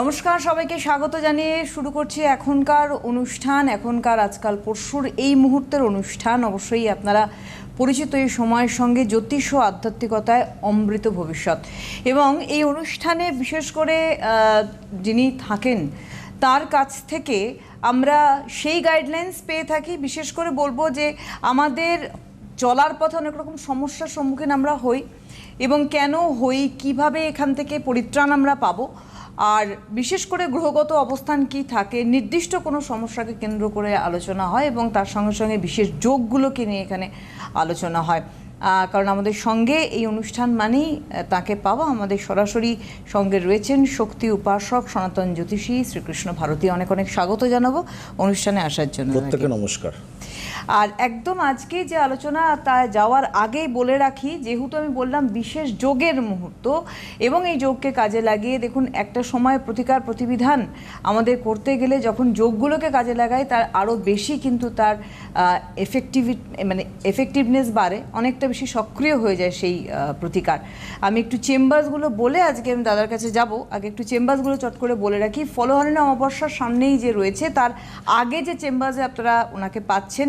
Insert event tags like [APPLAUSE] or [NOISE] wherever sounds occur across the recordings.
নমস্কার, সবাইকে স্বাগত জানিয়ে শুরু করছি এখনকার অনুষ্ঠান, এখনকার আজকাল পরশুর এই মুহূর্তের অনুষ্ঠান। অবশ্যই আপনারা পরিচিত এই সময়ের সঙ্গে জ্যোতিষ ও আধ্যাত্মিকতায় অমৃত ভবিষ্যৎ। এবং এই অনুষ্ঠানে বিশেষ করে যিনি থাকেন, তার কাছ থেকে আমরা সেই গাইডলাইন্স পেয়ে থাকি। বিশেষ করে বলব যে, আমাদের চলার পথে অনেক রকম সমস্যার সম্মুখীন আমরা হই এবং কেন হই, কীভাবে এখান থেকে পরিত্রাণ আমরা পাবো। আর বিশেষ করে গ্রহগত অবস্থান কি থাকে নির্দিষ্ট কোনো সমস্যাকে কেন্দ্র করে আলোচনা হয় এবং তার সঙ্গে সঙ্গে বিশেষ যোগগুলোকে নিয়ে এখানে আলোচনা হয়। কারণ আমাদের সঙ্গে এই অনুষ্ঠান মানেই তাকে পাওয়া। আমাদের সরাসরি সঙ্গে রয়েছেন শক্তি উপাসক সনাতন জ্যোতিষী শ্রীকৃষ্ণ ভারতী। অনেক অনেক স্বাগত জানাব অনুষ্ঠানে আসার জন্য। প্রত্যেকে নমস্কার। আর একদম আজকে যে আলোচনা তা যাওয়ার আগেই বলে রাখি, যেহেতু আমি বললাম বিশেষ যোগের মুহূর্ত এবং এই যোগকে কাজে লাগিয়ে দেখুন একটা সময় প্রতিকার প্রতিবিধান আমাদের করতে গেলে যখন যোগগুলোকে কাজে লাগাই তার আরও বেশি কিন্তু তার এফেক্টিভি মানে এফেক্টিভনেস বাড়ে, অনেকটা বেশি সক্রিয় হয়ে যায় সেই প্রতিকার। আমি একটু চেম্বার্সগুলো বলে আজকে আমি দাদার কাছে যাব। আগে একটু চেম্বার্সগুলো চট করে বলে রাখি। ফলোহারিনা অমাবস্যার সামনেই যে রয়েছে, তার আগে যে চেম্বার্সে আপনারা ওনাকে পাচ্ছেন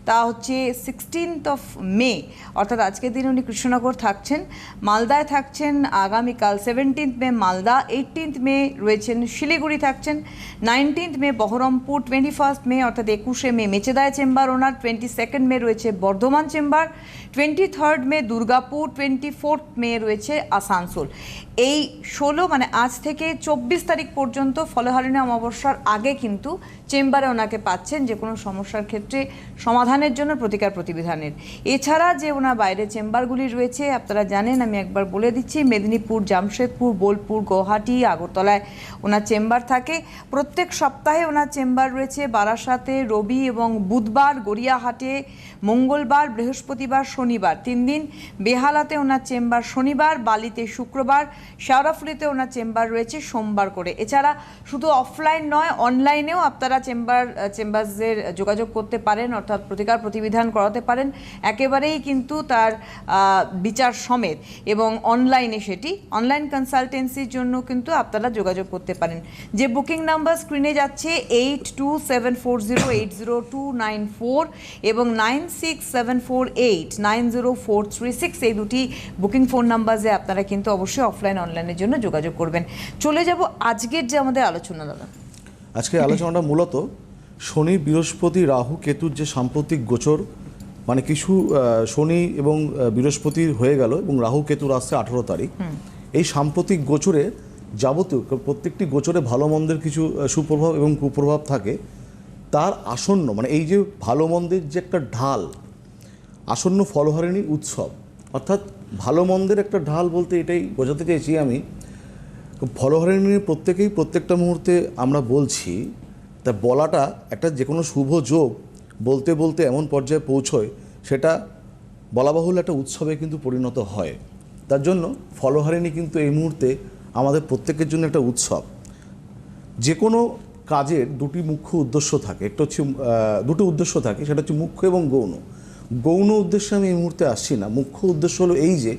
তা হচ্ছে সিক্সটিন্থ অফ মে অর্থাৎ আজকের দিন উনি কৃষ্ণনগর থাকছেন। মালদায় থাকছেন আগামীকাল seventeenth May Malda eighteenth May রয়েছেন শিলিগুড়ি থাকছেন। Nineteenth May Baharampur twenty first May অর্থাৎ একুশে মে মেচেদায় চেম্বার ওনার। টোয়েন্টি সেকেন্ড মে রয়েছে Bardhaman chamber. Twenty third May Durgapur. Twenty fourth May রয়েছে আসানসোল। এই ষোলো মানে আজ থেকে চব্বিশ তারিখ পর্যন্ত ফলহারিণী অমাবস্যার আগে কিন্তু চেম্বারে ওনাকে পাচ্ছেন। যে কোনো সমস্যার ক্ষেত্রে সমাধানের জন্য প্রতিকার প্রতিবিধানের। এছাড়া যে ওনার বাইরে চেম্বারগুলি রয়েছে, আপনারা জানেন, আমি একবার বলে দিচ্ছি, মেদিনীপুর, জামশেদপুর, বোলপুর, গৌহাটি, আগরতলায় ওনার চেম্বার থাকে। প্রত্যেক সপ্তাহে ওনার চেম্বার রয়েছে বারাসাতে, রবি এবং বুধবার গড়িয়াহাটে। মঙ্গলবার, বৃহস্পতিবার, শনিবার। তিন দিন বেহালাতে ওনার চেম্বার শনিবার, বালিতে শুক্রবার শেওড়াফুলিতে ওনার চেম্বার রয়েছে সোমবার করে। এছাড়া শুধু অফলাইন নয়, অনলাইনেও আপনারা চেম্বার চেম্বার্সের যোগাযোগ করতে পারেন, অর্থাৎ প্রতিকার প্রতিবিধান করাতে পারেন। একেবারেই কিন্তু তার বিচার সমেত এবং অনলাইনে সেটি, অনলাইন কনসালটেন্সির জন্য কিন্তু আপনারা যোগাযোগ করতে পারেন। যে বুকিং নাম্বার স্ক্রিনে যাচ্ছে, eight two seven four zero eight zero two nine four এবং nine six seven four eight nine zero four three six এই দুটি বুকিং ফোন নাম্বারে আপনারা কিন্তু অবশ্যই অফলাইন অনলাইনের জন্য যোগাযোগ করবেন। চলে যাব আজকের যে আমাদের আলোচনা দাদা। আজকে আলোচনাটা মূলত শনি বৃহস্পতি রাহু কেতুর যে সাম্প্রতিক গোচর মানে কিছু শনি এবং বৃহস্পতির হয়ে গেল এবং রাহু কেতুর আসছে আঠেরো তারিখ। এই সাম্প্রতিক গোচরে যাবতীয় প্রত্যেকটি গোচরে ভালো মন্দের কিছু সুপ্রভাব এবং কুপ্রভাব থাকে। তার আসন্ন মানে এই যে ভালো মন্দের যে একটা ঢাল, আসন্ন ফলহারিণী উৎসব, অর্থাৎ ভালো মন্দের একটা ঢাল বলতে এটাই বোঝাতে চাইছি আমি, ফলহারিণী প্রত্যেকেই প্রত্যেকটা মুহূর্তে আমরা বলছি, তা বলাটা একটা যে কোনো শুভ যোগ বলতে বলতে এমন পর্যায়ে পৌঁছয়, সেটা বলা বাহুল্য একটা উৎসবে কিন্তু পরিণত হয়। তার জন্য ফলহারিণী কিন্তু এই মুহূর্তে আমাদের প্রত্যেকের জন্য একটা উৎসব। যে কোনো কাজের দুটি মুখ্য উদ্দেশ্য থাকে। একটা হচ্ছে দুটো উদ্দেশ্য থাকে, সেটা হচ্ছে মুখ্য এবং গৌণ। গৌণ উদ্দেশ্যে আমি এই মুহূর্তে আসছি না। মুখ্য উদ্দেশ্য হলো এই যে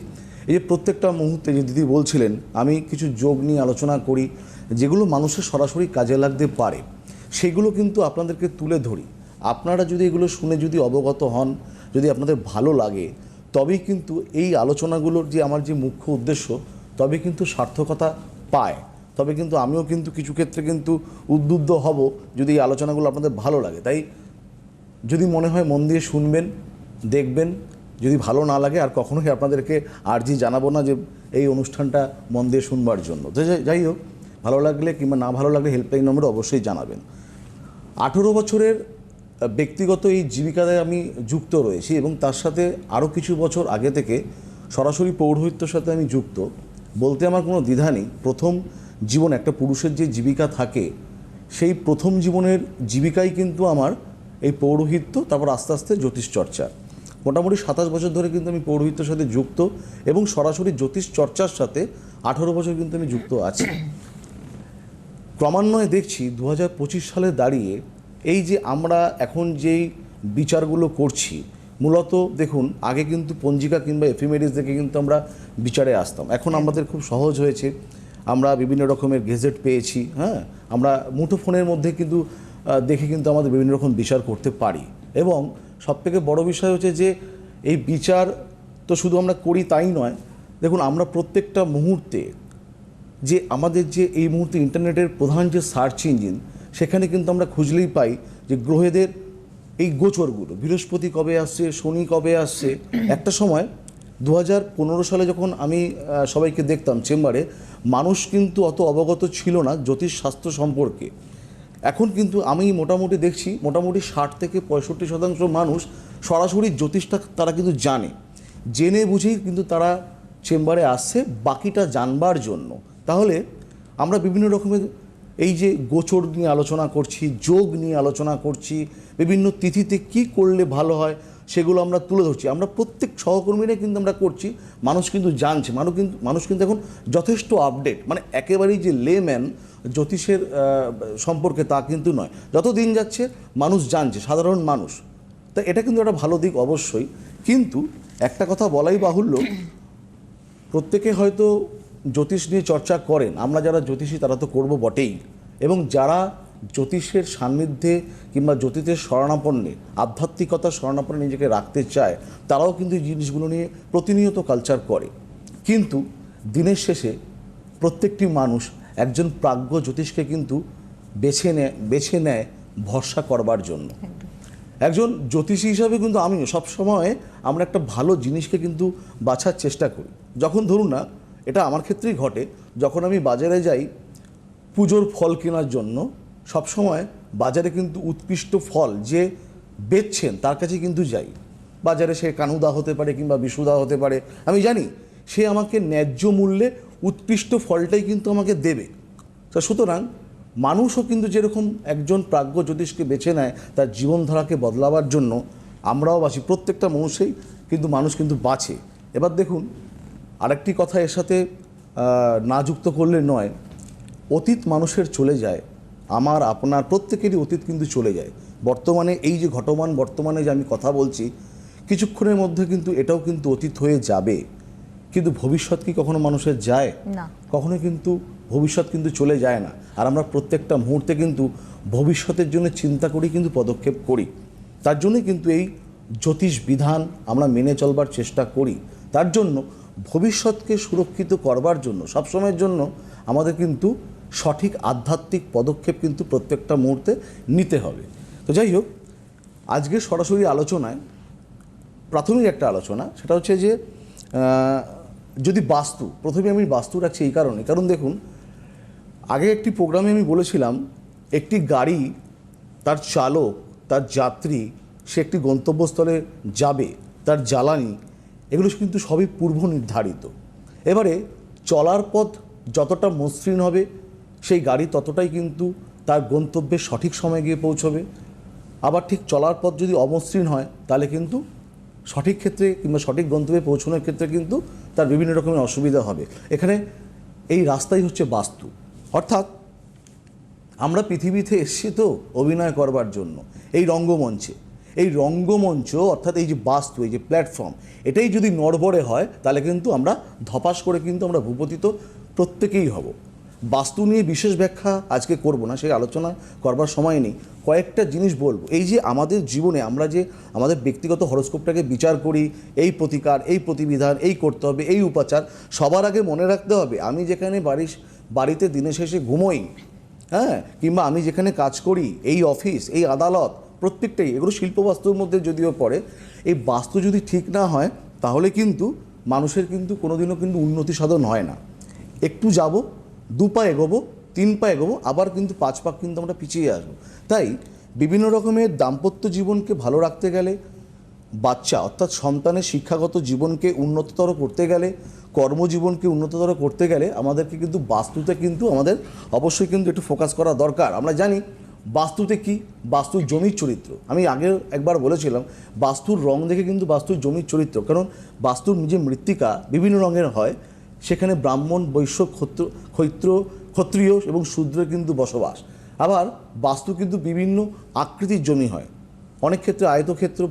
এই যে প্রত্যেকটা মুহূর্তে যে দিদি বলছিলেন, আমি কিছু যোগ নিয়ে আলোচনা করি, যেগুলো মানুষের সরাসরি কাজে লাগতে পারে, সেগুলো কিন্তু আপনাদেরকে তুলে ধরি। আপনারা যদি এগুলো শুনে যদি অবগত হন, যদি আপনাদের ভালো লাগে, তবেই কিন্তু এই আলোচনাগুলোর যে আমার যে মুখ্য উদ্দেশ্য তবে কিন্তু সার্থকতা পায়। তবে কিন্তু আমিও কিন্তু কিছু ক্ষেত্রে কিন্তু উদ্বুদ্ধ হব যদি এই আলোচনাগুলো আপনাদের ভালো লাগে। তাই যদি মনে হয় মন দিয়ে শুনবেন, দেখবেন, যদি ভালো না লাগে আর কখনোই আপনাদেরকে আর্জি জানাব না যে এই অনুষ্ঠানটা মন দিয়ে শুনবার জন্য। তো যাই- হোক, ভালো লাগলে কিংবা না ভালো লাগলে হেল্পলাইন নম্বরে অবশ্যই জানাবেন। আঠেরো বছরের ব্যক্তিগত এই জীবিকায় আমি যুক্ত রয়েছি এবং তার সাথে আরও কিছু বছর আগে থেকে সরাসরি পৌরোহিত্যর সাথে আমি যুক্ত। বলতে আমার কোনো দ্বিধা নেই। প্রথম জীবন, একটা পুরুষের যে জীবিকা থাকে, সেই প্রথম জীবনের জীবিকাই কিন্তু আমার এই পৌরোহিত্য, তারপর আস্তে আস্তে জ্যোতিষ চর্চা মোটামুটি সাতাশ বছর ধরে কিন্তু আমি পৌরোহিত্যের সাথে যুক্ত এবং সরাসরি জ্যোতিষ চর্চার সাথে আঠেরো বছর কিন্তু আমি যুক্ত আছি। ক্রমান্বয়ে দেখছি দু হাজার পঁচিশ সালে দাঁড়িয়ে এই যে আমরা এখন যেই বিচারগুলো করছি, মূলত দেখুন, আগে কিন্তু পঞ্জিকা কিংবা এফিমেরিস দেখে কিন্তু আমরা বিচারে আসতাম। এখন আমাদের খুব সহজ হয়েছে আমরা বিভিন্ন রকমের গেজেট পেয়েছি হ্যাঁ? আমরা মুঠোফোনের মধ্যে কিন্তু দেখে কিন্তু আমাদের বিভিন্ন রকম বিচার করতে পারি। এবং সবথেকে বড় বিষয় হচ্ছে যে, এই বিচার তো শুধু আমরা করি তাই নয়, দেখুন আমরা প্রত্যেকটা মুহূর্তে যে আমাদের যে এই মুহূর্তে ইন্টারনেটের প্রধান যে সার্চ ইঞ্জিন, সেখানে কিন্তু আমরা খুঁজলেই পাই যে গ্রহেদের এই গোচরগুলো, বৃহস্পতি কবে আসছে, শনি কবে আসছে, একটা সময় দু হাজার পনেরো সালে যখন আমি সবাইকে দেখতাম চেম্বারে, মানুষ কিন্তু অত অবগত ছিল না জ্যোতিষ শাস্ত্র সম্পর্কে। এখন কিন্তু আমি মোটামুটি দেখছি, মোটামুটি ষাট থেকে পঁয়ষট্টি শতাংশ মানুষ সরাসরি জ্যোতিষটা তারা কিন্তু জানে। জেনে বুঝেই কিন্তু তারা চেম্বারে আসছে, বাকিটা জানবার জন্য। তাহলে আমরা বিভিন্ন রকমের এই যে গোচর নিয়ে আলোচনা করছি, যোগ নিয়ে আলোচনা করছি, বিভিন্ন তিথিতে কি করলে ভালো হয় সেগুলো আমরা তুলে ধরছি। আমরা প্রত্যেক সহকর্মীরা কিন্তু আমরা করছি, মানুষ কিন্তু জানছে। মানুষ কিন্তু মানুষ কিন্তু এখন যথেষ্ট আপডেট মানে একেবারেই যে লেম্যান জ্যোতিষের সম্পর্কে তা কিন্তু নয়। যত দিন যাচ্ছে, মানুষ জানছে, সাধারণ মানুষ। তা এটা কিন্তু একটা ভালো দিক অবশ্যই। কিন্তু একটা কথা বলাই বাহুল্য, প্রত্যেকে হয়তো জ্যোতিষ নিয়ে চর্চা করেন। আমরা যারা জ্যোতিষী, তারা তো করব বটেই। এবং যারা জ্যোতিষের সান্নিধ্যে কিংবা জ্যোতিষের শরণাপন্নে আধ্যাত্মিকতার শরণাপন্নে নিজেকে রাখতে চায় তারাও কিন্তু এই জিনিসগুলো নিয়ে প্রতিনিয়ত কালচার করে। কিন্তু দিনের শেষে প্রত্যেকটি মানুষ একজন প্রাজ্ঞ জ্যোতিষকে কিন্তু বেছে নেয় বেছে নেয় ভরসা করবার জন্য। একজন জ্যোতিষী হিসাবে কিন্তু আমিও সবসময় আমরা একটা ভালো জিনিসকে কিন্তু বাছার চেষ্টা করি। যখন ধরুন না এটা আমার ক্ষেত্রেই ঘটে যখন আমি বাজারে যাই পুজোর ফল কেনার জন্য সবসময় বাজারে কিন্তু উৎকৃষ্ট ফল যে বেচছেন, তার কাছে কিন্তু যাই। বাজারে সে কানুদা হতে পারে কিংবা বিশুদা হতে পারে, আমি জানি সে আমাকে ন্যায্য মূল্যে উৎকৃষ্ট ফলটাই কিন্তু আমাকে দেবে। তা সুতরাং মানুষও কিন্তু যেরকম একজন প্রাজ্ঞ জ্যোতিষকে বেছে নেয়, তার জীবনধারাকে বদলাবার জন্য আমরাও বাঁচি, প্রত্যেকটা মানুষেই কিন্তু মানুষ কিন্তু বাঁচে। এবার দেখুন, আরেকটি কথা এর সাথে না যুক্ত করলে নয়, অতীত মানুষের চলে যায়। আমার আপনার প্রত্যেকেরই অতীত কিন্তু চলে যায়। বর্তমানে এই যে ঘটমান বর্তমানে যে আমি কথা বলছি কিছুক্ষণের মধ্যে কিন্তু এটাও কিন্তু অতীত হয়ে যাবে। কিন্তু ভবিষ্যৎ কি কখনো মানুষের যায়? না। কখনো কিন্তু ভবিষ্যৎ কিন্তু চলে যায় না। আর আমরা প্রত্যেকটা মুহূর্তে কিন্তু ভবিষ্যতের জন্য চিন্তা করি কিন্তু পদক্ষেপ করি। তার জন্য কিন্তু এই জ্যোতিষ বিধান আমরা মেনে চলবার চেষ্টা করি। তার জন্য ভবিষ্যৎকে সুরক্ষিত করবার জন্য সবসময়ের জন্য আমাদের কিন্তু সঠিক আধ্যাত্মিক পদক্ষেপ কিন্তু প্রত্যেকটা মুহূর্তে নিতে হবে। তো যাই হোক, আজকে সরাসরি আলোচনায় প্রাথমিক একটা আলোচনা, সেটা হচ্ছে যে যদি বাস্তু, প্রথমে আমি বাস্তু রাখছি এই কারণে। কারণ দেখুন, আগে একটি প্রোগ্রামে আমি বলেছিলাম, একটি গাড়ি, তার চালক, তার যাত্রী, সে একটি গন্তব্যস্থলে যাবে, তার জ্বালানি, এগুলো কিন্তু সবই পূর্ব নির্ধারিত এবারে চলার পথ যতটা মসৃণ হবে সেই গাড়ি ততটাই কিন্তু তার গন্তব্যে সঠিক সময়ে গিয়ে পৌঁছবে। আবার ঠিক চলার পথ যদি অমসৃণ হয়, তাহলে কিন্তু সঠিক ক্ষেত্রে কিংবা সঠিক গন্তব্যে পৌঁছানোর ক্ষেত্রে কিন্তু তার বিভিন্ন রকমের অসুবিধা হবে। এখানে এই রাস্তাই হচ্ছে বাস্তু। অর্থাৎ আমরা পৃথিবীতে এসেছি তো অভিনয় করবার জন্য, এই রঙ্গমঞ্চে। এই রঙ্গমঞ্চ অর্থাৎ এই যে বাস্তু, এই যে প্ল্যাটফর্ম, এটাই যদি নড়বড়ে হয়, তাহলে কিন্তু আমরা ধপাস করে কিন্তু আমরা ভূপতিত প্রত্যেকেই হব। বাস্তু নিয়ে বিশেষ ব্যাখ্যা আজকে করব না, সেই আলোচনা করবার সময় নেই। কয়েকটা জিনিস বলব। এই যে আমাদের জীবনে আমরা যে আমাদের ব্যক্তিগত হরস্কোপটাকে বিচার করি, এই প্রতিকার, এই প্রতিবিধান, এই করতে হবে, এই উপাচার, সবার আগে মনে রাখতে হবে, আমি যেখানে বাড়ি, বাড়িতে দিনের শেষে ঘুমোই হ্যাঁ কিংবা আমি যেখানে কাজ করি, এই অফিস, এই আদালত, প্রত্যেকটাই, এগুলো শিল্প বাস্তুর মধ্যে যদিও পড়ে, এই বাস্তু যদি ঠিক না হয়, তাহলে কিন্তু মানুষের কিন্তু কোনোদিনও কিন্তু উন্নতি সাধন হয় না। একটু যাব দু পা এগোবো, তিন পা এগোবো, আবার কিন্তু পাঁচ পা কিন্তু আমরা পিছিয়ে আসব। তাই বিভিন্ন রকমের দাম্পত্য জীবনকে ভালো রাখতে গেলে, বাচ্চা অর্থাৎ সন্তানের শিক্ষাগত জীবনকে উন্নততর করতে গেলে, কর্মজীবনকে উন্নততর করতে গেলে আমাদেরকে কিন্তু বাস্তুতে কিন্তু আমাদের অবশ্যই কিন্তু একটু ফোকাস করা দরকার। আমরা জানি বাস্তুতে কি? বাস্তুর জমির চরিত্র। আমি আগে একবার বলেছিলাম, বাস্তুর রং দেখে কিন্তু বাস্তুর জমির চরিত্র। কারণ বাস্তুর যে মৃত্তিকা বিভিন্ন রঙের হয়। সেখানে ব্রাহ্মণ, বৈশ্য, ক্ষত্র, ক্ষৈত্র, ক্ষত্রিয় এবং শূদ্র কিন্তু বসবাস। আবার বাস্তু কিন্তু বিভিন্ন আকৃতির জমি হয়। অনেক ক্ষেত্রে আয়তক্ষেত্র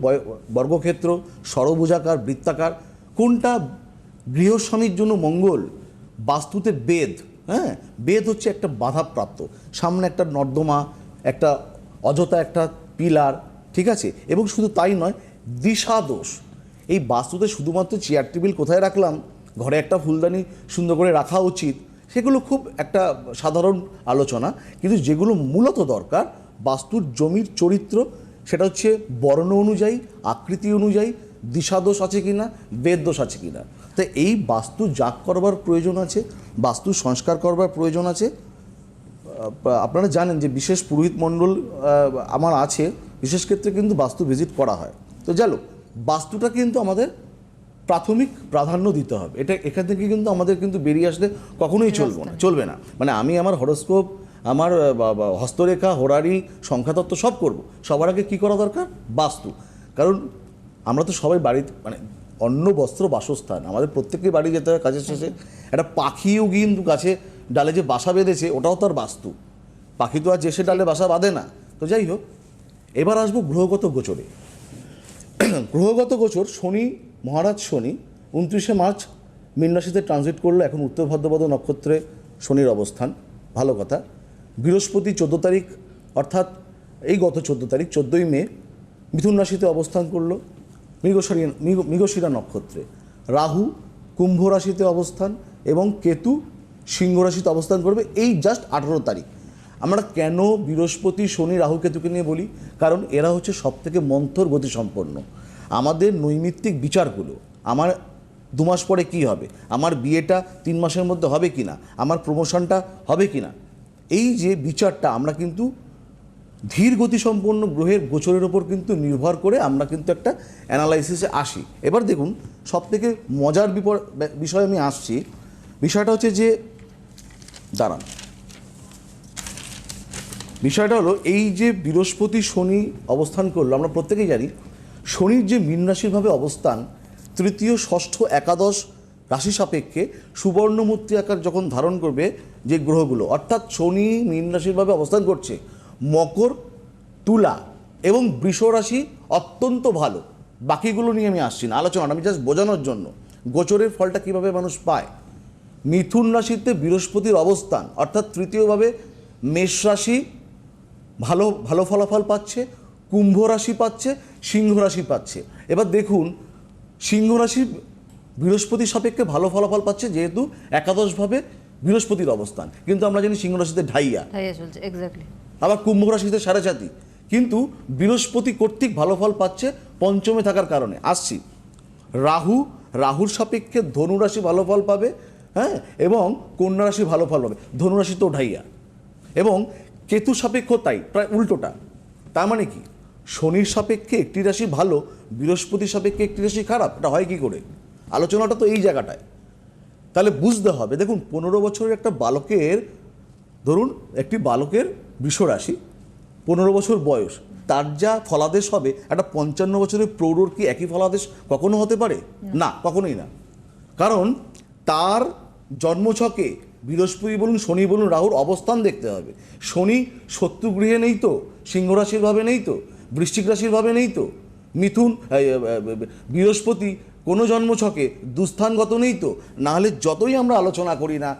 বর্গক্ষেত্র, ষড়ভুজাকার, বৃত্তাকার। কোনটা গৃহস্বামীর জন্য মঙ্গল? বাস্তুতে বেদ হ্যাঁ? বেদ হচ্ছে একটা বাধাপ্রাপ্ত। সামনে একটা নর্দমা, একটা অযথা একটা পিলার, ঠিক আছে? এবং শুধু তাই নয় দিশা দোষ এই বাস্তুতে শুধুমাত্র চেয়ার টেবিল কোথায় রাখলাম? ঘরে একটা ফুলদানি সুন্দর করে রাখা উচিত, সেগুলো খুব একটা সাধারণ আলোচনা। কিন্তু যেগুলো মূলত দরকার, বাস্তুর জমির চরিত্র, সেটা হচ্ছে বর্ণ অনুযায়ী, আকৃতি অনুযায়ী, দিশাদোষ আছে কিনা বেদ দোষ আছে কিনা। তো এই বাস্তু জাগ করবার প্রয়োজন আছে, বাস্তু সংস্কার করবার প্রয়োজন আছে। আপনারা জানেন যে বিশেষ পুরোহিত মণ্ডল আমার আছে, বিশেষ ক্ষেত্রে কিন্তু বাস্তু ভিজিট করা হয়। তো জানো বাস্তুটা কিন্তু আমাদের প্রাথমিক প্রাধান্য দিতে হবে। এটা এখান থেকে কিন্তু আমাদের কিন্তু বেরিয়ে আসলে কখনোই চলবে না চলবে না। মানে আমি আমার হরস্কোপ আমার হস্তরেখা হোরারি সংখ্যাতত্ত্ব সব করব। সবার আগে কী করা দরকার? বাস্তু। কারণ আমরা তো সবাই বাড়িতে মানে অন্ন বস্ত্র বাসস্থান। আমাদের প্রত্যেকের বাড়ি যেতে হয় কাজের শেষে। একটা পাখিও কিন্তু গাছে ডালে যে বাসা বেঁধেছে ওটাও তার বাস্তু। পাখি তো আর যে সে ডালে বাসা বাঁধে না। তো যাই হোক এবার আসব গ্রহগত গোচরে। [CLEARS THROAT] গ্রহগত গোচর শনি মহারাজ শনি উনত্রিশে মার্চ মীন রাশিতে ট্রানজিট করল এখন উত্তর ভাদ্রপদ নক্ষত্রে শনির অবস্থান। ভালো কথা। বৃহস্পতি চোদ্দ তারিখ, অর্থাৎ এই গত চোদ্দ তারিখ, চোদ্দোই মে, মিথুন রাশিতে অবস্থান করল মৃগশিরা মৃগ- মৃগশিরা নক্ষত্রে। রাহু কুম্ভ রাশিতে অবস্থান এবং কেতু সিংহ রাশিতে অবস্থান করবে এই জাস্ট আঠারো তারিখ। আমরা কেন বৃহস্পতি, শনি, রাহু, কেতুকে নিয়ে বলি? কারণ এরা হচ্ছে সব থেকে মন্থর গতিসম্পন্ন। আমাদের নৈমিত্তিক বিচারগুলো, আমার দু মাস পরে কি হবে? আমার বিয়েটা তিন মাসের মধ্যে হবে কি না আমার প্রমোশনটা হবে কি না এই যে বিচারটা আমরা কিন্তু ধীর গতিসম্পন্ন গ্রহের গোচরের ওপর কিন্তু নির্ভর করে আমরা কিন্তু একটা অ্যানালাইসিসে আসি। এবার দেখুন সব থেকে মজার বিপর, বিষয় আমি আসছি, বিষয়টা হচ্ছে যে, দাঁড়ান। বিষয়টা হলো এই যে বৃহস্পতি শনি অবস্থান করল, আমরা প্রত্যেকেই জানি শনির যে মীন রাশিরভাবে অবস্থান, তৃতীয়, ষষ্ঠ, একাদশ রাশি সাপেক্ষে সুবর্ণমূর্তি আকার যখন ধারণ করবে যে গ্রহগুলো, অর্থাৎ শনি মীন রাশিরভাবে অবস্থান করছে, মকর, তুলা এবং বৃষ রাশি অত্যন্ত ভালো। বাকিগুলো নিয়ে আমি আসছি না, আলোচনা আমি জাস্ট বোঝানোর জন্য। গোচরের ফলটা কীভাবে মানুষ পায়? মিথুন রাশিতে বৃহস্পতির অবস্থান, অর্থাৎ তৃতীয়ভাবে মেষ রাশি ভালো ভালো ফলাফল পাচ্ছে, কুম্ভ রাশি পাচ্ছে সিংহ রাশি পাচ্ছে। এবার দেখুন সিংহ রাশি বৃহস্পতি সাপেক্ষে ভালো ফলাফল পাচ্ছে যেহেতু একাদশভাবে বৃহস্পতির অবস্থান। কিন্তু আমরা জানি সিংহ রাশিতে ঢাইয়া। আবার কুম্ভ রাশিতে সাড়ে সাতি কিন্তু বৃহস্পতি কর্তৃক ভালো ফল পাচ্ছে পঞ্চমে থাকার কারণে। আসছি। রাহু রাহুর সাপেক্ষে ধনু রাশি ভালো ফল পাবে হ্যাঁ এবং কন্যা রাশি ভালো ফল পাবে। ধনুরাশি তো ঢাইয়া। এবং কেতু সাপেক্ষ তাই প্রায় উল্টোটা। তার মানে কি? শনির সাপেক্ষে একটি রাশি ভালো বৃহস্পতির সাপেক্ষে একটি রাশি খারাপ এটা হয় কি করে? আলোচনাটা তো এই জায়গাটায়। তাহলে বুঝতে হবে দেখুন পনেরো বছরের একটা বালকের ধরুন একটি বালকের বৃষ রাশি পনেরো বছর বয়স তার যা ফলাদেশ হবে একটা পঞ্চান্ন বছরের প্রৌঢ়র কি একই ফলাদেশ কখনো হতে পারে? না। কখনোই না। কারণ তার জন্মছকে বৃহস্পতি বলুন শনি বলুন রাহুর অবস্থান দেখতে হবে। শনি শত্রুগৃহে নেই তো সিংহ রাশির ভাবে নেই তো বৃশ্চিক রাশির ভাবে নেই তো। মিথুন বৃহস্পতি, কোনো জন্মছকে দুস্থানগত নেই তো। নাহলে যতই আমরা আলোচনা করি না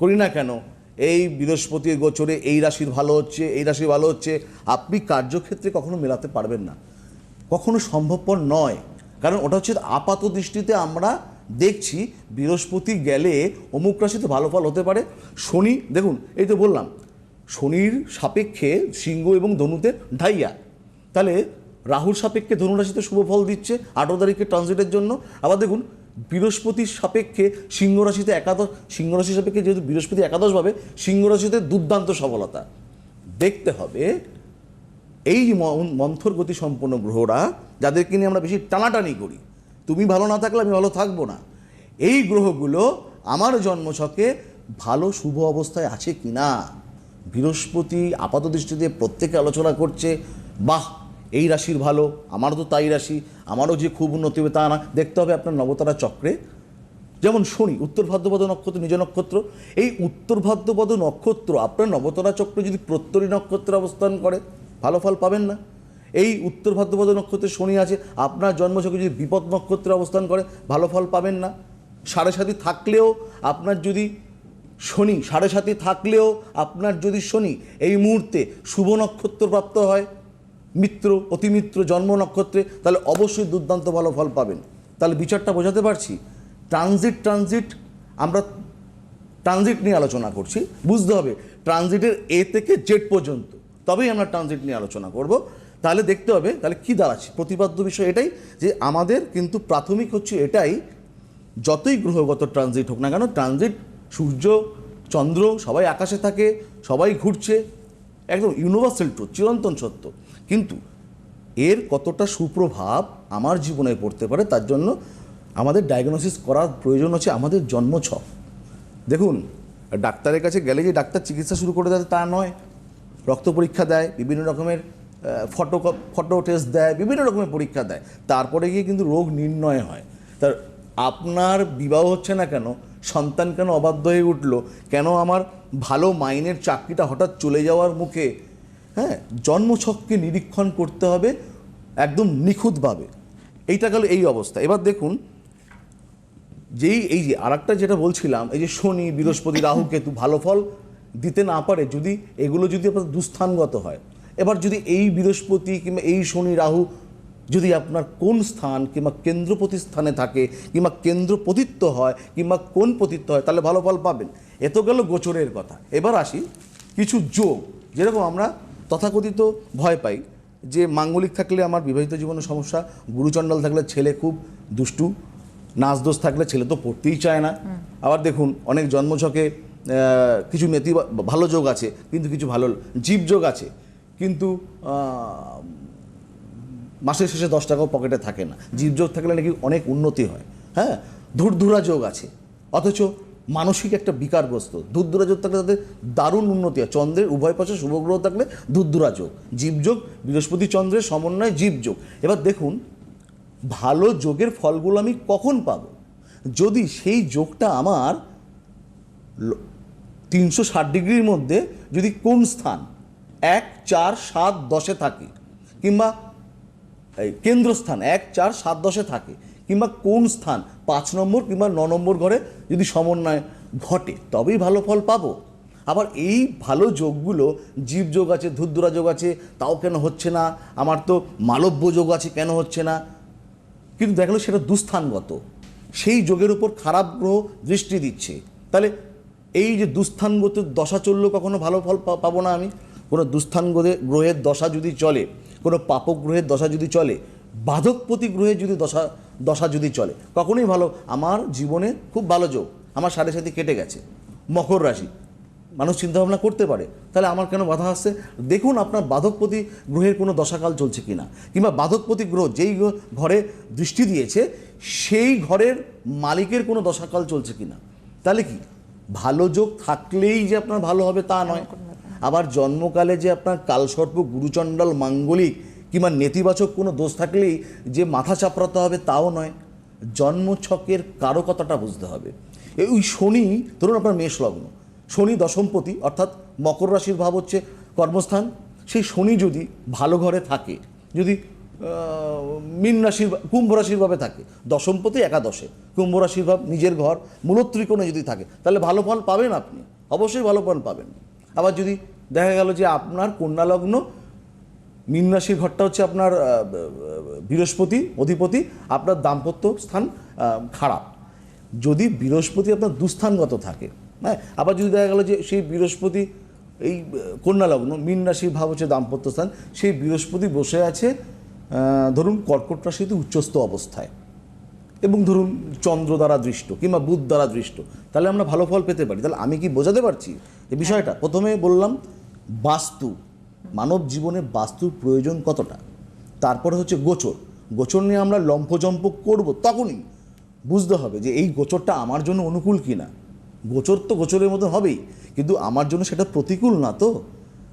করি না কেন, এই বৃহস্পতির গোচরে এই রাশির ভালো হচ্ছে, এই রাশি ভালো হচ্ছে, আপনি কার্যক্ষেত্রে কখনো মেলাতে পারবেন না। কখনো সম্ভবপর নয়। কারণ ওটা হচ্ছে আপাত দৃষ্টিতে আমরা দেখছি, বৃহস্পতি গেলে অমুক রাশিতে ভালো ফল হতে পারে। শনি, দেখুন, এই তো বললাম, শনির সাপেক্ষে সিংহ এবং ধনুতে ঢাইয়া। তাহলে রাহুর সাপেক্ষে ধনুরাশিতে শুভ ফল দিচ্ছে, আঠারো তারিখের ট্রানজিটের জন্য। আবার দেখুন বৃহস্পতির সাপেক্ষে সিংহ রাশিতে একাদশ সিংহ রাশির সাপেক্ষে যেহেতু বৃহস্পতি একাদশভাবে সিংহ রাশিতে দুর্দান্ত সফলতা। দেখতে হবে, এই মন্থর গতি সম্পন্ন গ্রহরা, যাদেরকে নিয়ে আমরা বেশি টানাটানি করি। তুমি ভালো না থাকলে আমি ভালো থাকব না। এই গ্রহগুলো আমার জন্মছকে ভালো শুভ অবস্থায় আছে কি না বৃহস্পতি আপাত দৃষ্টিতে প্রত্যেকে আলোচনা করছে, বাহ! এই রাশির ভালো, আমারও তো তাই রাশি, আমারও যে খুব উন্নতি হবে তা না। দেখতে হবে আপনার নবতারা চক্রে। যেমন শনি, উত্তর ভাদ্রপদ নক্ষত্র, নিজ নক্ষত্র। এই উত্তর ভাদ্রপদ নক্ষত্র, আপনার নবতারা চক্র যদি প্রত্যরী নক্ষত্রে অবস্থান করে, ভালো ফল পাবেন না। এই উত্তর ভাদ্রপদ নক্ষত্রে শনি আছে, আপনার জন্মছকে যদি বিপদ নক্ষত্রে অবস্থান করে, ভালো ফল পাবেন না। সাড়ে সাথে থাকলেও আপনার যদি শনি, সাড়ে সাথে থাকলেও আপনার যদি শনি, এই মুহূর্তে শুভ নক্ষত্র প্রাপ্ত হয় মিত্র, অতিমিত্র, জন্ম নক্ষত্রে, তাহলে অবশ্যই দুর্দান্ত ভালো ফল পাবেন। তাহলে বিচারটা বোঝাতে পারছি? ট্রানজিট ট্রানজিট, আমরা ট্রানজিট নিয়ে আলোচনা করছি। বুঝতে হবে, ট্রানজিটের এ থেকে জেড পর্যন্ত। তবেই আমরা ট্রানজিট নিয়ে আলোচনা করব। তাহলে দেখতে হবে, তাহলে কী দাঁড়াচ্ছে? প্রতিপাদ্য বিষয় এটাই যে আমাদের কিন্তু প্রাথমিক হচ্ছে এটাই, যতই গ্রহগত ট্রানজিট হোক না কেন, ট্রানজিট, সূর্য, চন্দ্র সবাই আকাশে থাকে, সবাই ঘুরছে, একদম ইউনিভার্সাল ট্রুথ চিরন্তন সত্য। কিন্তু এর কতটা সুপ্রভাব আমার জীবনে পড়তে পারে তার জন্য আমাদের ডায়াগনোসিস করার প্রয়োজন হচ্ছে আমাদের জন্মছক দেখুন, ডাক্তারের কাছে গেলে যে ডাক্তার চিকিৎসা শুরু করে দেয় তা নয়। রক্ত পরীক্ষা দেয়, বিভিন্ন রকমের ফটো ফটো টেস্ট দেয়, বিভিন্ন রকমের পরীক্ষা দেয়। তারপরে গিয়ে কিন্তু রোগ নির্ণয় হয়। তার, আপনার বিবাহ হচ্ছে না কেন, সন্তান কেন অবাধ্য হয়ে উঠল, কেন আমার ভালো মাইনের চাকরিটা হঠাৎ চলে যাওয়ার মুখে হ্যাঁ জন্মছককে নিরীক্ষণ করতে হবে একদম নিখুঁতভাবে। এইটা গেল এই অবস্থা। এবার দেখুন, যেই, এই যে আরেকটা যেটা বলছিলাম, এই যে শনি, বৃহস্পতি, রাহু, কেতু ভালো ফল দিতে না পারে, যদি এগুলো যদি আপনার দুস্থানগত হয়, এবার যদি এই বৃহস্পতি কিংবা এই শনি, রাহু যদি আপনার কোন স্থান কিংবা কেন্দ্রপতি স্থানে থাকে কিংবা কেন্দ্রপতিত্ব হয় কিংবা কোন পতিত্ব হয়, তাহলে ভালো ফল পাবেন। এত গেল গোচরের কথা। এবার আসি কিছু যোগ। যেরকম আমরা তথাকথিত ভয় পাই যে মাঙ্গলিক থাকলে আমার বিবাহিত জীবনের সমস্যা, গুরুচণ্ডাল থাকলে ছেলে খুব দুষ্টু নাচ দোষ থাকলে ছেলে তো পড়তেই চায় না। আবার দেখুন, অনেক জন্মছকে কিছু নেতি ভালো যোগ আছে, কিন্তু কিছু ভালো জীব যোগ আছে। কিন্তু মাসের শেষে দশ টাকাও পকেটে থাকে না। জীবযোগ থাকলে নাকি অনেক উন্নতি হয়। হ্যাঁ? ধূরধুরা যোগ আছে। অথচ মানসিক একটা বিকারগ্রস্ত। ধূরধুরা যোগ থাকলে তাদের দারুণ উন্নতি হয়। চন্দ্রের উভয় পাশে শুভগ্রহ থাকলে ধূরধুরা যোগ জীবযোগ, বৃহস্পতি চন্দ্রের সমন্বয় জীবযোগ। এবার দেখুন, ভালো যোগের ফলগুলো আমি কখন পাব? যদি সেই যোগটা আমার তিনশো ষাট ডিগ্রির মধ্যে যদি কোন স্থান? এক, চার, সাত, দশে থাকে। কিংবা এই কেন্দ্রস্থান এক, চার, সাত, দশে থাকে। কিংবা কোন স্থান? পাঁচ নম্বর কিংবা ন নম্বর ঘরে যদি সমন্বয় ঘটে, তবেই ভালো ফল পাবো। আবার এই ভালো যোগগুলো জীবযোগ আছে, ধুদ্দুরা যোগ আছে, তাও কেন হচ্ছে না? আমার তো মালব্য যোগ আছে, কেন হচ্ছে না? কিন্তু দেখাল সেটা দুস্থানগত। সেই যোগের উপর খারাপ গ্রহ দৃষ্টি দিচ্ছে। তাহলে এই যে দুস্থানগত দশা চলল কখনো ভালো ফল পাবো না আমি? কোনো দুস্থান গ্রহের দশা যদি চলে, কোনো পাপক গ্রহের দশা যদি চলে বাধকপতি গ্রহের যদি দশা দশা যদি চলে কখনোই ভালো। আমার জীবনে খুব ভালো যোগ। আমার সাড়ে সাথে কেটে গেছে। মকর রাশি। মানুষ চিন্তাভাবনা করতে পারে। তাহলে আমার কেন বাধা আসছে? দেখুন আপনার বাধকপতি গ্রহের কোনো দশাকাল চলছে কি না কিংবা বাধকপতি গ্রহ যেই ঘরে দৃষ্টি দিয়েছে সেই ঘরের মালিকের কোনো দশাকাল চলছে কিনা। তাহলে কি? ভালো যোগ থাকলেই যে আপনার ভালো হবে তা নয়। আবার জন্মকালে যে আপনার কালসর্প গুরুচণ্ডাল মাঙ্গলিক কিংবা নেতিবাচক কোনো দোষ থাকলেই যে মাথা চাপড়াতে হবে তাও নয়, জন্মছকের কারকতাটা বুঝতে হবে। এই শনি, ধরুন আপনার মেষ লগ্ন, শনি দশমপতি, অর্থাৎ মকর রাশির ভাব হচ্ছে কর্মস্থান, সেই শনি যদি ভালো ঘরে থাকে, যদি মীন রাশির কুম্ভ রাশির ভাবে থাকে, দশমপতি একাদশে, কুম্ভ রাশির ভাব নিজের ঘর মূলত্রিকোণে যদি থাকে, তাহলে ভালো ফল পাবেন আপনি, অবশ্যই ভালো ফল পাবেন। আবার যদি দেখা গেল যে আপনার কন্যা লগ্ন মীন রাশির ঘরটা হচ্ছে আপনার বৃহস্পতি, অধিপতি, আপনার দাম্পত্য স্থান খারাপ। যদি বৃহস্পতি আপনার দুস্থানগত থাকে হ্যাঁ আবার যদি দেখা গেল যে সেই বৃহস্পতি এই কন্যা লগ্ন, মীন রাশির ভাব হচ্ছে দাম্পত্য স্থান, সেই বৃহস্পতি বসে আছে ধরুন কর্কট রাশিতে উচ্চস্থ অবস্থায় এবং ধরুন চন্দ্র দ্বারা দৃষ্ট কিংবা বুধ দ্বারা দৃষ্ট, তাহলে আমরা ভালো ফল পেতে পারি। তাহলে আমি কি বোঝাতে পারছি? এই বিষয়টা প্রথমে বললাম, বাস্তু। মানব জীবনে বাস্তুর প্রয়োজন কতটা? তারপরে হচ্ছে গোচর। গোচর নিয়ে আমরা লম্ফজম্প করব তখনই। বুঝতে হবে যে এই গোচরটা আমার জন্য অনুকূল কি না গোচর তো গোচরের মতো হবেই, কিন্তু আমার জন্য সেটা প্রতিকূল না তো।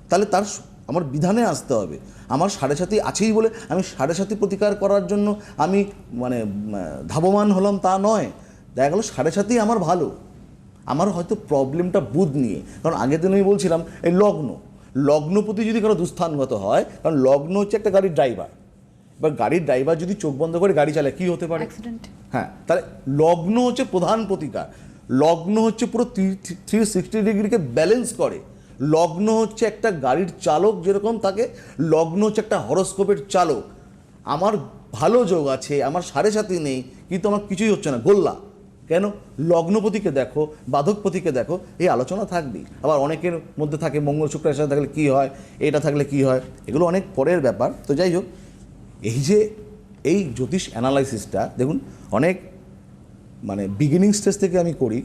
তাহলে তার আমার বিধানে আসতে হবে। আমার সাড়ে সাথী আছেই বলে আমি সাড়ে সাথী প্রতিকার করার জন্য আমি মানে ধাবমান হলাম তা নয়। দেখা গেলো সাড়ে সাথী আমার ভালো। আমার হয়তো প্রবলেমটা বুধ নিয়ে। কারণ আগের দিন আমি বলছিলাম, এই লগ্ন। লগ্নপতি যদি কারও দুস্থানগত হয় কারণ লগ্ন হচ্ছে একটা গাড়ির ড্রাইভার এবার গাড়ির ড্রাইভার যদি চোখ বন্ধ করে গাড়ি চালায় কী হতে পারে? হ্যাঁ তাহলে লগ্ন হচ্ছে প্রধান প্রতিকার। লগ্ন হচ্ছে পুরো থ্রি সিক্সটি ডিগ্রিকে ব্যালেন্স করে। লগ্ন হচ্ছে একটা গাড়ির চালক যেরকম থাকে লগ্ন হচ্ছে একটা হরস্কোপের চালক। আমার ভালো যোগ আছে আমার সাড়ে সাথে নেই কিন্তু আমার কিছুই হচ্ছে না গোল্লা। কেন? লগ্নপতিকে দেখো, বাধকপতিকে দেখো, এই আলোচনা থাকবেই। আবার অনেকের মধ্যে থাকে মঙ্গল শুক্রের সাথে থাকলে কী হয়, এটা থাকলে কি হয়, এগুলো অনেক পরের ব্যাপার। তো যাই হোক, এই যে এই জ্যোতিষ অ্যানালাইসিসটা, দেখুন, অনেক মানে বিগিনিং স্টেজ থেকে আমি করি,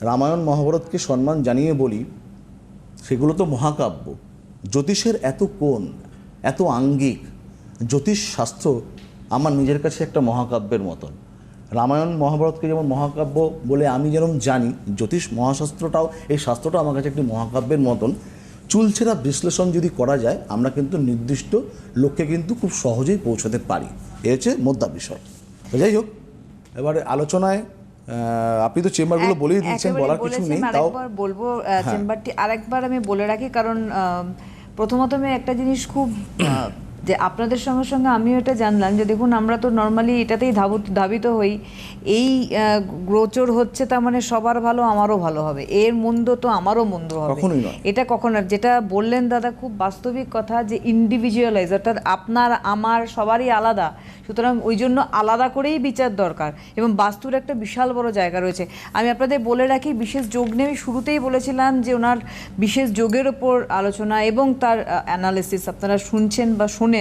রামায়ণ মহাভারতকে সম্মান জানিয়ে বলি, সেগুলো তো মহাকাব্য। জ্যোতিষের এত কোণ, এত আঙ্গিক জ্যোতিষ শাস্ত্র আমার নিজের কাছে একটা মহাকাব্যের মতন। রামায়ণ মহাভারতকে যেমন মহাকাব্য বলে আমি যেরকম জানি জ্যোতিষ মহাশাস্ত্রটাও এই শাস্ত্রটাও আমার কাছে একটি মহাকাব্যের মতন। চুলছেরা বিশ্লেষণ যদি করা যায় আমরা কিন্তু নির্দিষ্ট লক্ষ্যে কিন্তু খুব সহজেই পৌঁছাতে পারি। এ হচ্ছে মোদ্দা বিষয়। যাই হোক এবারে আলোচনায় আপনি তো চেম্বারগুলো বলেই দিচ্ছেন বলার কিছু নেই তাও বলব চেম্বারটি আরেকবার আমি বলে রাখি কারণ প্রথমত আমি একটা জিনিস খুব যে আপনাদের সঙ্গে সঙ্গে আমিও এটা জানলাম যে দেখুন আমরা তো নর্মালি এটাতেই ধাবিত ধাবিত হই। এই গোচর হচ্ছে তার মানে সবার ভালো আমারও ভালো হবে। এর মন্দ তো আমারও মন্দ হবে। এটা কখনো যেটা বললেন দাদা খুব বাস্তবিক কথা যে ইন্ডিভিজুয়ালাইজ অর্থাৎ আপনার আমার সবারই আলাদা। সুতরাং ওই জন্য আলাদা করেই বিচার দরকার এবং বাস্তুর একটা বিশাল বড় জায়গা রয়েছে। আমি আপনাদের বলে রাখি বিশেষ যোগ নিয়ে আমি শুরুতেই বলেছিলাম যে ওনার বিশেষ যোগের ওপর আলোচনা এবং তার অ্যানালিসিস আপনারা শুনছেন বা শোনেনও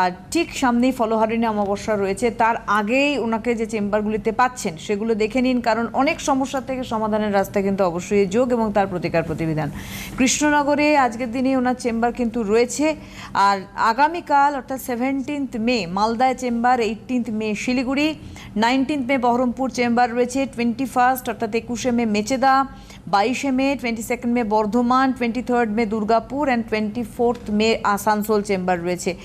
আর ঠিক সামনেই ফলোহারিণী অমাবস্যা রয়েছে। তার আগেই ওনাকে যে চেম্বারগুলিতে পাচ্ছেন, সেগুলো দেখে নিন, কারণ অনেক সমস্যা থেকে সমাধানের রাস্তা কিন্তু অবশ্যই যোগ এবং তার প্রতিকার প্রতিবিধান। কৃষ্ণনগরে আজকের দিনে ওনার চেম্বার কিন্তু রয়েছে। আর আগামীকাল, অর্থাৎ সেভেন্টিন্থ মে, মালদায় chamber eighteenth May, Siliguri nineteenth May, Baharampur chamber রয়েছে। টোয়েন্টি ফার্স্ট অর্থাৎ একুশে মে, মেচেদা বাইশে May twenty second May Bardhaman twenty third May Durgapur and twenty fourth May Asansol chamber রয়েছে।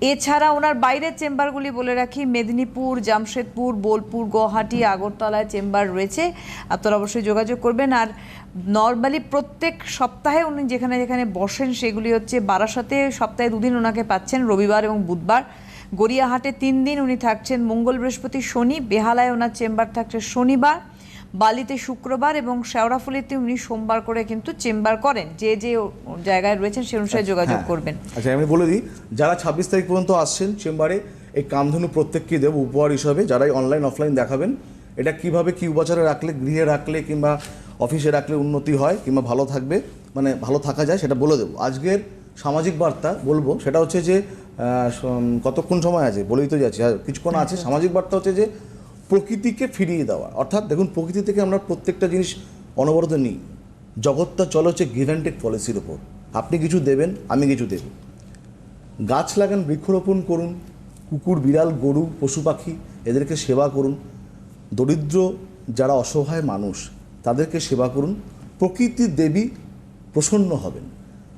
এছাড়া ওনার বাইরের চেম্বারগুলি বলে রাখি, মেদিনীপুর, জামশেদপুর, বোলপুর, গুয়াহাটি, আগরতলায় চেম্বার রয়েছে। আপনারা অবশ্যই যোগাযোগ করবেন। আর নর্মালি প্রত্যেক সপ্তাহে উনি যেখানে যেখানে বসেন, সেগুলি হচ্ছে বারাসাতে সপ্তাহে দুদিন ওনাকে পাচ্ছেন, রবিবার এবং বুধবার। গড়িয়াহাটে তিন দিন উনি থাকছেন, মঙ্গল বৃহস্পতি শনি, বেহালায় ওনার চেম্বার থাকছে শনিবার। বালিতে শুক্রবার এবং শেওড়াফুলিতে উনি সোমবার করে কিন্তু চেম্বার করেন। যে যে জায়গায় রয়েছেন সে অনুসারে যোগাযোগ হ্যাঁ। করবেন। আচ্ছা আমি বলে দিই যারা ছাব্বিশ তারিখ পর্যন্ত আসছেন চেম্বারে এই কামধনু প্রত্যেককেই দেব উপহার হিসাবে যারাই অনলাইন অফলাইন দেখাবেন এটা কীভাবে কি উপাচারে রাখলে গৃহে রাখলে কিংবা অফিসে রাখলে উন্নতি হয় কিংবা ভালো থাকবে মানে ভালো থাকা যায় সেটা বলে দেবো। আজকের সামাজিক বার্তা বলব সেটা হচ্ছে যে কতক্ষণ সময় আছে? বলেই তো যাচ্ছি। কিছুক্ষণ আছে সামাজিক বার্তা হচ্ছে যে প্রকৃতিকে ফিরিয়ে দেওয়া। অর্থাৎ দেখুন, প্রকৃতি থেকে আমরা প্রত্যেকটা জিনিস অনবরত নিই। জগৎটা চলে হচ্ছে গিভ পলিসির ওপর আপনি কিছু দেবেন, আমি কিছু দেব। গাছ লাগান, বৃক্ষরোপণ করুন, কুকুর, বিড়াল, গরু, পশু পাখি, এদেরকে সেবা করুন। দরিদ্র যারা অসহায় মানুষ, তাদেরকে সেবা করুন। প্রকৃতি দেবী প্রসন্ন হবেন।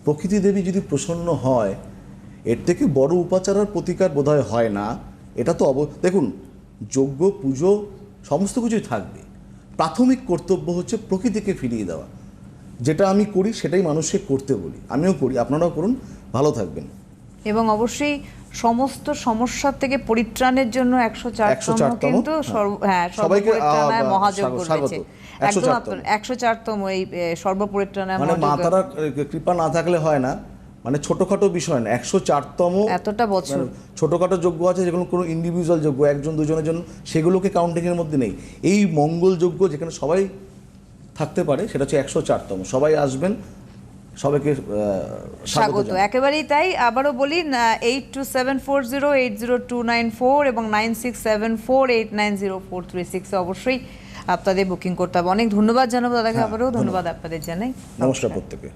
প্রকৃতি দেবী যদি প্রসন্ন হয়, এর থেকে বড় উপাচার আর প্রতিকার বোধহয় হয় না। এটা তো অব দেখুন যজ্ঞ পুজো সমস্ত কিছুই থাকবে। প্রাথমিক কর্তব্য হচ্ছে প্রকৃতিকে ফিরিয়ে দেওয়া। যেটা আমি করি সেটাই মানুষকে করতে বলি। আমিও করি। আপনারাও করুন। ভালো থাকবেন। এবং অবশ্যই সমস্ত সমস্যার থেকে পরিত্রাণের জন্য একশো চারতম 104 তম, কিন্তু হ্যাঁ। হ্যাঁ সবাইকে, মহাযজ্ঞ স্বাগত, স্বাগত। রয়েছে। 104 একদম একশো চারতম এই এ, সর্বপরিত্রাণায় মানে মাতারা কৃপা না থাকলে হয় না। মানে ছোটখাটো বিষয় না একশো চারতম এতটা বছর। ছোটখাটো যোগ্য আছে যেগুলো কোনো ইন্ডিভিজুয়াল যোগ্য একজন দুজনের জন্য সেগুলোকে কাউন্টিংয়ের মধ্যে নেই। এই মঙ্গল যোগ্য যেখানে সবাই থাকতে পারে সেটা হচ্ছে একশো চারতম। সবাই আসবেন সবাইকে স্বাগত স্বাগত। একেবারেই তাই। আবারও বলি eight two seven four zero eight zero two nine four এবং nine six seven four eight nine zero four three six অবশ্যই আপনাদের বুকিং করতে হবে। অনেক ধন্যবাদ জানাব দাদাকে হ্যাঁ, আবারও। ধন্যবাদ আপনাদের জানাই। নমস্কার প্রত্যেকে